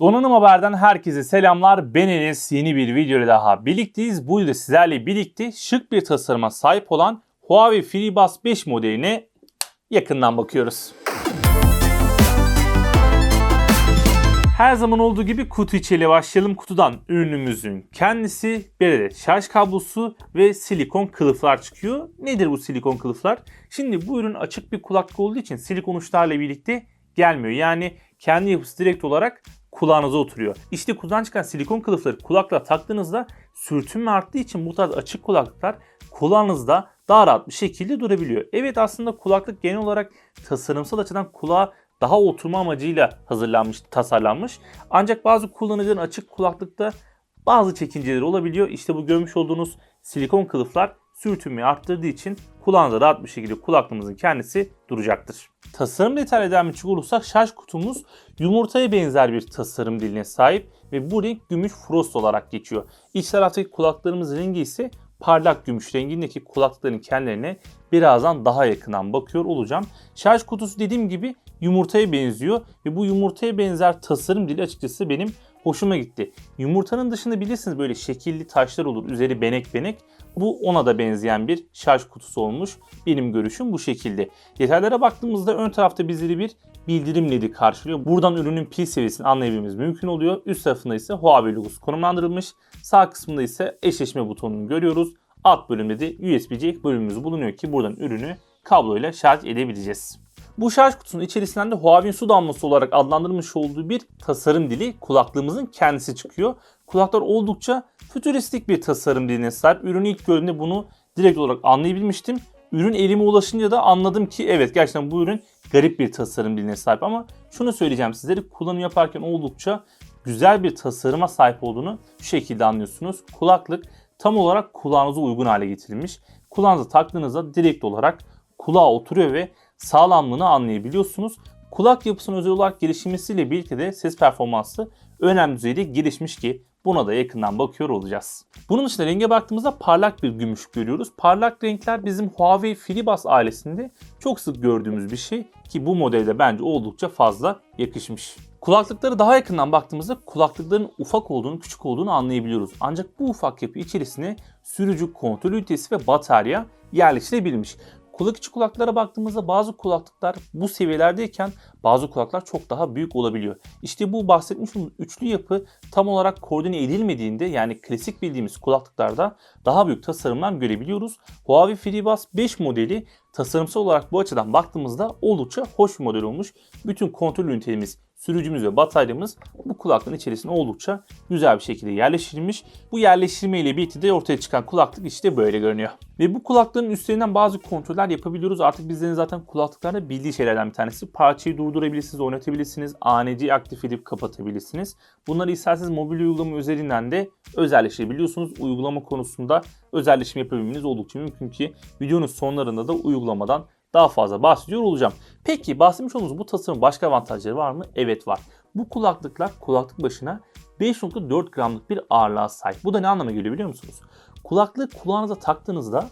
Donanım Haber'den herkese selamlar. Ben Enes. Yeni bir videoyla daha birlikteyiz. Bu videoda sizlerle birlikte şık bir tasarıma sahip olan Huawei FreeBuds 5 modeline yakından bakıyoruz. Her zaman olduğu gibi kutu içiyle başlayalım. Kutudan ürünümüzün kendisi, bir adet şarj kablosu ve silikon kılıflar çıkıyor. Nedir bu silikon kılıflar? Şimdi bu ürün açık bir kulaklık olduğu için silikon uçlarla birlikte gelmiyor. Yani kendi yapısı direkt olarak kulağınıza oturuyor. İşte kutudan çıkan silikon kılıfları kulaklığa taktığınızda sürtünme arttığı için bu tarz açık kulaklıklar kulağınızda daha rahat bir şekilde durabiliyor. Evet aslında kulaklık genel olarak tasarımsal açıdan kulağa daha oturma amacıyla hazırlanmış, tasarlanmış. Ancak bazı kullanıcıların açık kulaklıkta bazı çekinceleri olabiliyor. İşte bu görmüş olduğunuz silikon kılıflar sürtünmeyi arttırdığı için kulağınıza rahat bir şekilde kulaklığımızın kendisi duracaktır. Tasarım devam edecek olursak şarj kutumuz yumurtaya benzer bir tasarım diline sahip ve bu renk gümüş frost olarak geçiyor. İç taraftaki kulaklarımızın rengi ise parlak gümüş rengindeki kulaklıkların kendilerine birazdan daha yakından bakıyor olacağım. Şarj kutusu dediğim gibi yumurtaya benziyor ve bu yumurtaya benzer tasarım dili açıkçası benim hoşuma gitti. Yumurtanın dışında bilirsiniz böyle şekilli taşlar olur, üzeri benek benek. Bu ona da benzeyen bir şarj kutusu olmuş. Benim görüşüm bu şekilde. Detaylara baktığımızda ön tarafta bizleri bir bildirim ledi karşılıyor. Buradan ürünün pil seviyesini anlayabilmemiz mümkün oluyor. Üst tarafında ise Huawei logosu konumlandırılmış. Sağ kısmında ise eşleşme butonunu görüyoruz. Alt bölümde de USB-C bölümümüz bulunuyor ki buradan ürünü kabloyla şarj edebileceğiz. Bu şarj kutusunun içerisinden de Huawei'in su damlası olarak adlandırılmış olduğu bir tasarım dili kulaklığımızın kendisi çıkıyor. Kulaklar oldukça fütüristik bir tasarım diline sahip. Ürünü ilk gördüğümde bunu direkt olarak anlayabilmiştim. Ürün elime ulaşınca da anladım ki evet gerçekten bu ürün garip bir tasarım diline sahip ama şunu söyleyeceğim sizlere kullanım yaparken oldukça güzel bir tasarıma sahip olduğunu şu şekilde anlıyorsunuz. Kulaklık tam olarak kulağınıza uygun hale getirilmiş. Kulağınıza taktığınızda direkt olarak kulağa oturuyor ve sağlamlığını anlayabiliyorsunuz. Kulak yapısının özel olarak gelişmesiyle birlikte de ses performansı önemli düzeyde gelişmiş ki buna da yakından bakıyor olacağız. Bunun dışında renge baktığımızda parlak bir gümüş görüyoruz. Parlak renkler bizim Huawei FreeBuds ailesinde çok sık gördüğümüz bir şey ki bu modelde bence oldukça fazla yakışmış. Kulaklıkları daha yakından baktığımızda kulaklıkların ufak olduğunu, küçük olduğunu anlayabiliyoruz. Ancak bu ufak yapı içerisine sürücü kontrol ünitesi ve batarya yerleştirebilmiş. Kulak içi kulaklara baktığımızda bazı kulaklıklar bu seviyelerdeyken bazı kulaklar çok daha büyük olabiliyor. İşte bu bahsetmiş olduğum üçlü yapı tam olarak koordine edilmediğinde yani klasik bildiğimiz kulaklıklarda daha büyük tasarımlar görebiliyoruz. Huawei FreeBuds 5 modeli tasarımsal olarak bu açıdan baktığımızda oldukça hoş bir model olmuş. Bütün kontrol ünitemiz, sürücümüz ve bataryamız bu kulaklığın içerisine oldukça güzel bir şekilde yerleştirilmiş. Bu yerleştirme ile birlikte de ortaya çıkan kulaklık işte böyle görünüyor. Ve bu kulaklığın üstlerinden bazı kontroller yapabiliyoruz. Artık bizlerin zaten kulaklıklarda bildiği şeylerden bir tanesi. Parçayı durdurabilirsiniz, oynatabilirsiniz, ANC aktif edip kapatabilirsiniz. Bunları isterseniz mobil uygulama üzerinden de özelleştirebiliyorsunuz. Uygulama konusunda özelleşim yapabilmeniz oldukça mümkün ki videonun sonlarında da uygulamadan daha fazla bahsediyor olacağım. Peki bahsetmiş olduğumuz bu tasarımın başka avantajları var mı? Evet var. Bu kulaklıklar kulaklık başına 5.4 gramlık bir ağırlığa sahip. Bu da ne anlama geliyor biliyor musunuz? Kulaklığı kulağınıza taktığınızda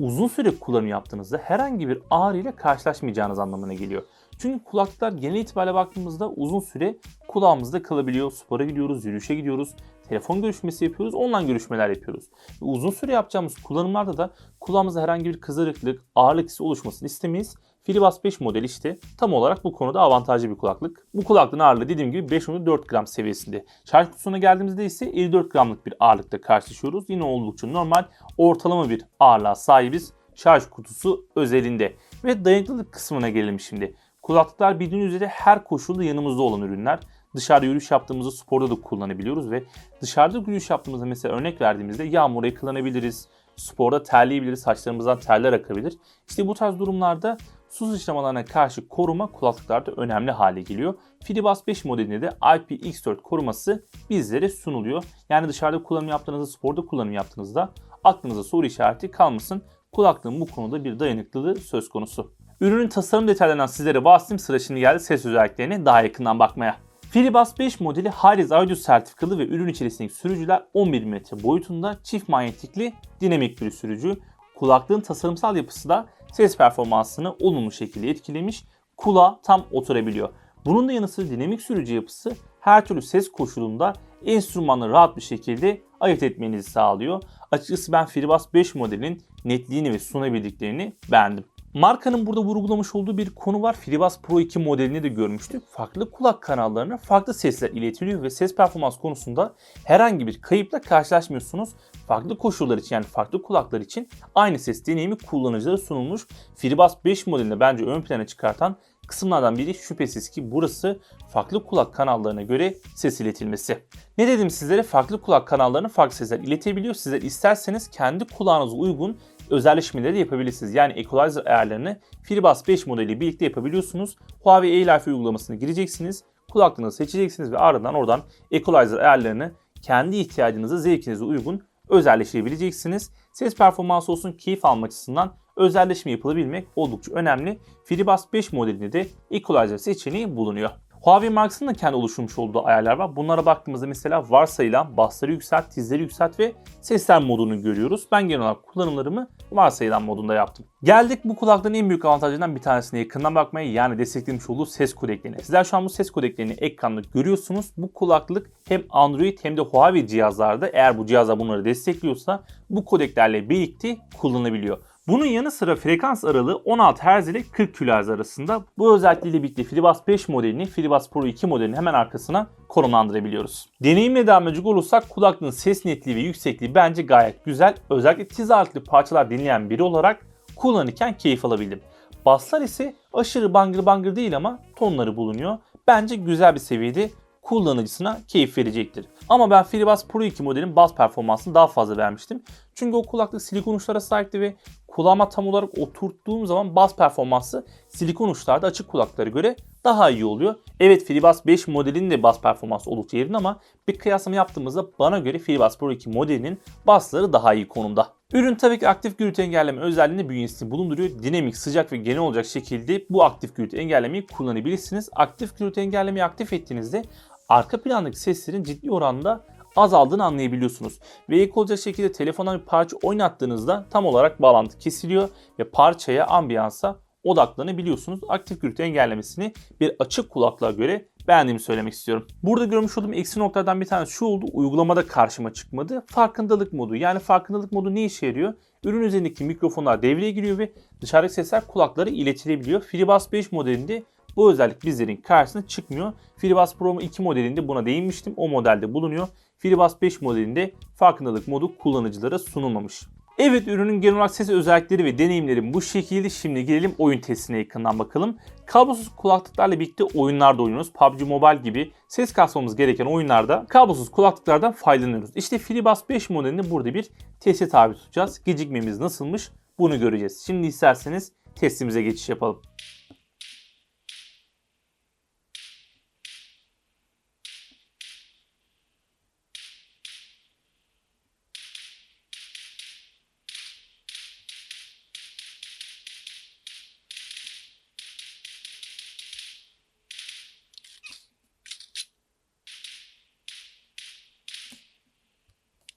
uzun süre kullanım yaptığınızda herhangi bir ağrı ile karşılaşmayacağınız anlamına geliyor. Çünkü kulaklıklar genel itibariyle baktığımızda uzun süre kulağımızda kalabiliyor. Spora gidiyoruz, yürüyüşe gidiyoruz, telefon görüşmesi yapıyoruz, online görüşmeler yapıyoruz. Ve uzun süre yapacağımız kullanımlarda da kulağımızda herhangi bir kızarıklık, ağırlık hissi oluşmasını istemeyiz. FreeBuds 5 modeli işte tam olarak bu konuda avantajlı bir kulaklık. Bu kulaklığın ağırlığı dediğim gibi 5.4 gram seviyesinde. Şarj kutusuna geldiğimizde ise 54 gramlık bir ağırlıkta karşılaşıyoruz. Yine oldukça normal ortalama bir ağırlığa sahibiz şarj kutusu özelinde. Ve dayanıklılık kısmına gelelim şimdi. Kulaklıklar bildiğiniz üzere her koşulda yanımızda olan ürünler. Dışarıda yürüyüş yaptığımızda sporda da kullanabiliyoruz ve dışarıda yürüyüş yaptığımızda mesela örnek verdiğimizde yağmura yakalanabiliriz. Sporda terleyebiliriz, saçlarımızdan terler akabilir. İşte bu tarz durumlarda su sıçramalarına karşı koruma kulaklıklarda önemli hale geliyor. FreeBuds 5 modelinde de IPX4 koruması bizlere sunuluyor. Yani dışarıda kullanım yaptığınızda, sporda kullanım yaptığınızda aklınıza soru işareti kalmasın. Kulaklığın bu konuda bir dayanıklılığı söz konusu. Ürünün tasarım detaylarından sizlere bahsettim. Sıra şimdi geldi ses özelliklerine daha yakından bakmaya. FreeBuds 5 modeli Harris Audio sertifikalı ve ürün içerisindeki sürücüler 11 mm boyutunda çift manyetikli dinamik bir sürücü. Kulaklığın tasarımsal yapısı da ses performansını olumlu şekilde etkilemiş. Kulağa tam oturabiliyor. Bunun da yanı sıra dinamik sürücü yapısı her türlü ses koşulunda enstrümanları rahat bir şekilde ayırt etmenizi sağlıyor. Açıkçası ben FreeBuds 5 modelinin netliğini ve sunabildiklerini beğendim. Markanın burada vurgulamış olduğu bir konu var. FreeBuds Pro 2 modelini de görmüştük. Farklı kulak kanallarına farklı sesler iletiliyor ve ses performans konusunda herhangi bir kayıpla karşılaşmıyorsunuz. Farklı koşullar için yani farklı kulaklar için aynı ses deneyimi kullanıcılara sunulmuş. FreeBuds 5 modelini bence ön plana çıkartan kısımlardan biri şüphesiz ki burası farklı kulak kanallarına göre ses iletilmesi. Ne dedim sizlere? Farklı kulak kanallarına farklı sesler iletebiliyor. Sizler isterseniz kendi kulağınıza uygun özelleşmeleri de yapabilirsiniz. Yani equalizer ayarlarını FreeBuds 5 modeli birlikte yapabiliyorsunuz. Huawei A-Life uygulamasına gireceksiniz. Kulaklığınızı seçeceksiniz ve ardından oradan equalizer ayarlarını kendi ihtiyacınıza, zevkinize uygun özelleştirebileceksiniz. Ses performansı olsun keyif almak açısından özelleşme yapılabilmek oldukça önemli. FreeBuds 5 modelinde de equalizer seçeneği bulunuyor. Huawei markasının da kendi oluşturmuş olduğu ayarlar var. Bunlara baktığımızda mesela varsayılan basları yükselt, tizleri yükselt ve sesler modunu görüyoruz. Ben genel olarak kullanımlarımı varsayılan modunda yaptım. Geldik bu kulaklığın en büyük avantajlarından bir tanesine yakından bakmaya yani desteklemiş olduğu ses kodeklerine. Sizler şu an bu ses kodeklerini ekranda görüyorsunuz. Bu kulaklık hem Android hem de Huawei cihazlarda eğer bu cihazlar bunları destekliyorsa bu kodeklerle birlikte kullanılabiliyor. Bunun yanı sıra frekans aralığı 16 Hz ile 40 kHz arasında. Bu özelliğiyle birlikte FreeBuds 5 modelini FreeBuds Pro 2 modelinin hemen arkasına konumlandırabiliyoruz. Deneyimle devam edecek olursak kulaklığın ses netliği ve yüksekliği bence gayet güzel. Özellikle tiz ağırlıklı parçalar dinleyen biri olarak kullanırken keyif alabildim. Basslar ise aşırı bangır bangır değil ama tonları bulunuyor. Bence güzel bir seviyede kullanıcısına keyif verecektir. Ama ben FreeBuds Pro 2 modelin bas performansını daha fazla beğenmiştim. Çünkü o kulaklık silikon uçlara sahipti ve kulağıma tam olarak oturttuğum zaman bas performansı silikon uçlarda açık kulaklara göre daha iyi oluyor. Evet FreeBuds 5 modelinin de bas performansı oldukça yerinde ama bir kıyaslama yaptığımızda bana göre FreeBuds Pro 2 modelinin basları daha iyi konumda. Ürün tabii ki aktif gürültü engelleme özelliğini bünyesinde bulunduruyor. Dinamik, sıcak ve genel olacak şekilde bu aktif gürültü engellemeyi kullanabilirsiniz. Aktif gürültü engellemeyi aktif ettiğinizde arka plandaki seslerin ciddi oranda azaldığını anlayabiliyorsunuz. Ve ilk olacak şekilde telefondan bir parça oynattığınızda tam olarak bağlantı kesiliyor ve parçaya, ambiyansa odaklanabiliyorsunuz. Aktif gürültü engellemesini bir açık kulaklığa göre beğendiğimi söylemek istiyorum. Burada görmüş olduğum eksi noktalardan bir tanesi şu oldu. Uygulamada karşıma çıkmadı. Farkındalık modu. Yani farkındalık modu ne işe yarıyor? Ürün üzerindeki mikrofonlar devreye giriyor ve dışarıdaki sesler kulaklara iletilebiliyor. FreeBuds 5 modelinde bu özellik bizlerin karşısına çıkmıyor. FreeBuds Pro 2 modelinde buna değinmiştim. O modelde bulunuyor. FreeBuds 5 modelinde farkındalık modu kullanıcılara sunulmamış. Evet ürünün genel olarak ses özellikleri ve deneyimleri bu şekilde. Şimdi gelelim oyun testine yakından bakalım. Kablosuz kulaklıklarla birlikte oyunlarda oynuyoruz. PUBG Mobile gibi ses kasmamız gereken oyunlarda kablosuz kulaklıklardan faydalanıyoruz. İşte FreeBuds 5 modelini burada bir teste tabi tutacağız. Gecikmemiz nasılmış bunu göreceğiz. Şimdi isterseniz testimize geçiş yapalım.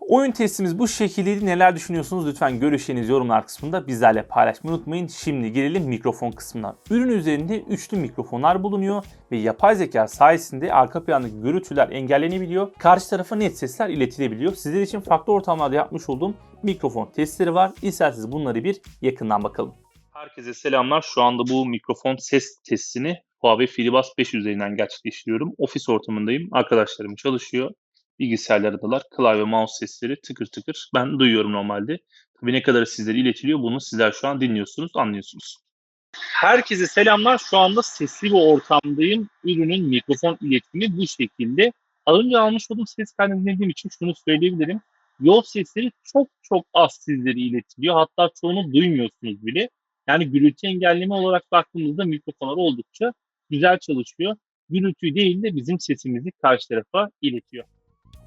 Oyun testimiz bu şekildeydi. Neler düşünüyorsunuz? Lütfen görüşlerinizi yorumlar kısmında bizlerle paylaşmayı unutmayın. Şimdi gelelim mikrofon kısmına. Ürün üzerinde üçlü mikrofonlar bulunuyor ve yapay zeka sayesinde arka plandaki gürültüler engellenebiliyor. Karşı tarafa net sesler iletilebiliyor. Sizler için farklı ortamlarda yapmış olduğum mikrofon testleri var. İsterseniz bunları bir yakından bakalım. Herkese selamlar. Şu anda bu mikrofon ses testini Huawei FreeBuds 5 üzerinden gerçekleştiriyorum. Ofis ortamındayım. Arkadaşlarım çalışıyor bilgisayarlardalar. Klavye, mouse sesleri tıkır tıkır. Ben duyuyorum normalde. Tabii ne kadar sizlere iletiliyor bunu sizler şu an dinliyorsunuz, anlıyorsunuz. Herkese selamlar. Şu anda sesli bir ortamdayım. Ürünün mikrofon iletimi bu şekilde. Az önce almış olduğum ses kaydını dinlediğim için şunu söyleyebilirim. Yol sesleri çok çok az sizlere iletiliyor. Hatta çoğunu duymuyorsunuz bile. Yani gürültü engelleme olarak baktığımızda mikrofonlar oldukça güzel çalışıyor. Gürültü değil de bizim sesimizi karşı tarafa iletiyor.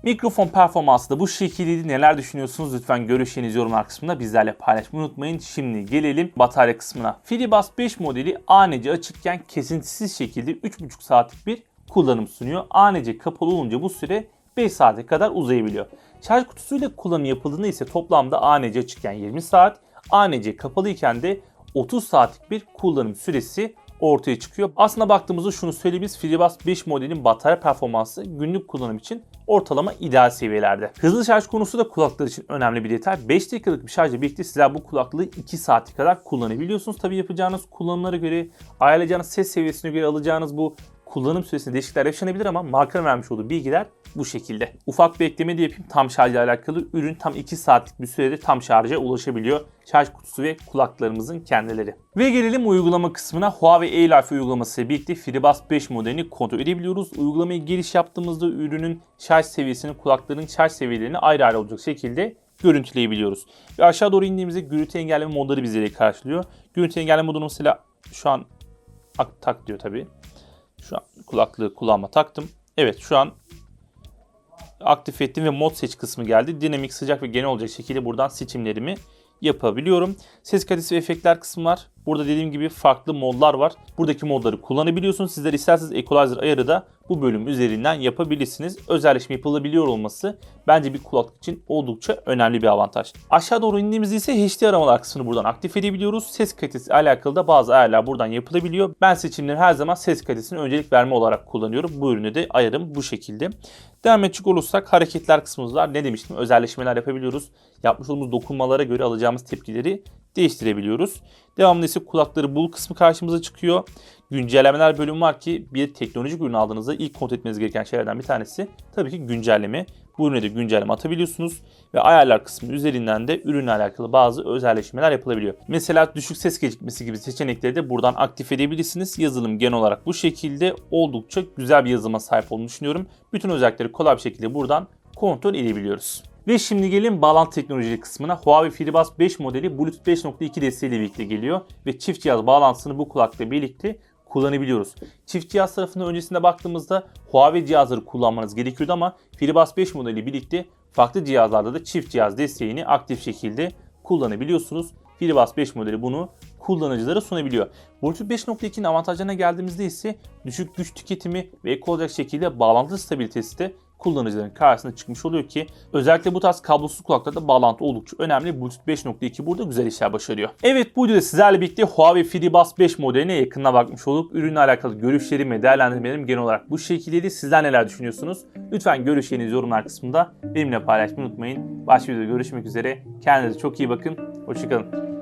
Mikrofon performansı da bu şekildeydi. Neler düşünüyorsunuz? Lütfen görüşlerinizi yorumlar kısmında bizlerle paylaşmayı unutmayın. Şimdi gelelim batarya kısmına. FreeBuds 5 modeli ANC açıkken kesintisiz şekilde 3,5 saatlik bir kullanım sunuyor. ANC kapalı olunca bu süre 5 saate kadar uzayabiliyor. Şarj kutusuyla kullanım yapıldığında ise toplamda ANC açıkken 20 saat, ANC kapalı iken de 30 saatlik bir kullanım süresi ortaya çıkıyor. Aslında baktığımızda şunu söyleyebiliriz. FreeBuds 5 modelin batarya performansı günlük kullanım için ortalama ideal seviyelerde. Hızlı şarj konusu da kulaklar için önemli bir detay. 5 dakikalık bir şarjla birlikte sizler bu kulaklığı 2 saate kadar kullanabiliyorsunuz. Tabii yapacağınız kullanımlara göre, ayarlayacağınız ses seviyesine göre alacağınız bu kullanım süresinde değişiklikler yaşanabilir ama markanın vermiş olduğu bilgiler bu şekilde. Ufak bir ekleme de yapayım tam şarjla alakalı. Ürün tam 2 saatlik bir sürede tam şarja ulaşabiliyor. Şarj kutusu ve kulaklarımızın kendileri. Ve gelelim uygulama kısmına. Huawei A-Life uygulaması ile birlikte FreeBuds 5 modelini kontrol edebiliyoruz. Uygulamayı giriş yaptığımızda ürünün şarj seviyesini, kulakların şarj seviyelerini ayrı ayrı olacak şekilde görüntüleyebiliyoruz. Ve aşağı doğru indiğimizde gürültü engelleme modları bizleri karşılıyor. Gürültü engelleme modunu mesela şu an ak- tak diyor tabii. Şu an kulaklığı kulağıma taktım. Evet şu an aktif ettim ve mod seç kısmı geldi. Dinamik, sıcak ve genel olacak şekilde buradan seçimlerimi yapabiliyorum. Ses kalitesi ve efektler kısmı var. Burada dediğim gibi farklı modlar var. Buradaki modları kullanabiliyorsunuz. Sizler isterseniz equalizer ayarı da bu bölüm üzerinden yapabilirsiniz. Özelleşme yapılabiliyor olması bence bir kulaklık için oldukça önemli bir avantaj. Aşağı doğru indiğimizde ise HD aramalar kısmını buradan aktif edebiliyoruz. Ses kalitesi alakalı da bazı ayarlar buradan yapılabiliyor. Ben seçimleri her zaman ses kalitesine öncelik verme olarak kullanıyorum. Bu ürünü de ayarım bu şekilde. Devam edecek olursak hareketler kısmımız var. Ne demiştim? Özelleşmeler yapabiliyoruz. Yapmış olduğumuz dokunmalara göre alacağımız tepkileri değiştirebiliyoruz. Devamında ise kulakları bul kısmı karşımıza çıkıyor. Güncellemeler bölümü var ki bir teknolojik ürün aldığınızda ilk kontrol etmeniz gereken şeylerden bir tanesi tabii ki güncelleme. Bu ürüne de güncelleme atabiliyorsunuz ve ayarlar kısmı üzerinden de ürünle alakalı bazı özelleşmeler yapılabiliyor. Mesela düşük ses gecikmesi gibi seçenekleri de buradan aktif edebilirsiniz. Yazılım genel olarak bu şekilde oldukça güzel bir yazılıma sahip olduğunu düşünüyorum. Bütün özellikleri kolay bir şekilde buradan kontrol edebiliyoruz. Ve şimdi gelin bağlantı teknolojisi kısmına. Huawei FreeBuds 5 modeli Bluetooth 5.2 desteğiyle birlikte geliyor ve çift cihaz bağlantısını bu kulakla birlikte kullanabiliyoruz. Çift cihaz tarafında öncesinde baktığımızda Huawei cihazları kullanmanız gerekiyordu ama FreeBuds 5 modeli birlikte farklı cihazlarda da çift cihaz desteğini aktif şekilde kullanabiliyorsunuz. FreeBuds 5 modeli bunu kullanıcılara sunabiliyor. Bluetooth 5.2'nin avantajlarına geldiğimizde ise düşük güç tüketimi ve ek olacak şekilde bağlantı stabilitesi de kullanıcıların karşısına çıkmış oluyor ki özellikle bu tarz kablosuz kulaklarda bağlantı oldukça önemli. Bluetooth 5.2 burada güzel işler başarıyor. Evet bu videoda sizlerle birlikte Huawei FreeBuds 5 modeline yakından bakmış olduk. Ürünle alakalı görüşlerim ve değerlendirmelerim genel olarak bu şekildeydi. Sizler neler düşünüyorsunuz? Lütfen görüşlerinizi yorumlar kısmında benimle paylaşmayı unutmayın. Başka videoda görüşmek üzere. Kendinize çok iyi bakın. Hoşçakalın.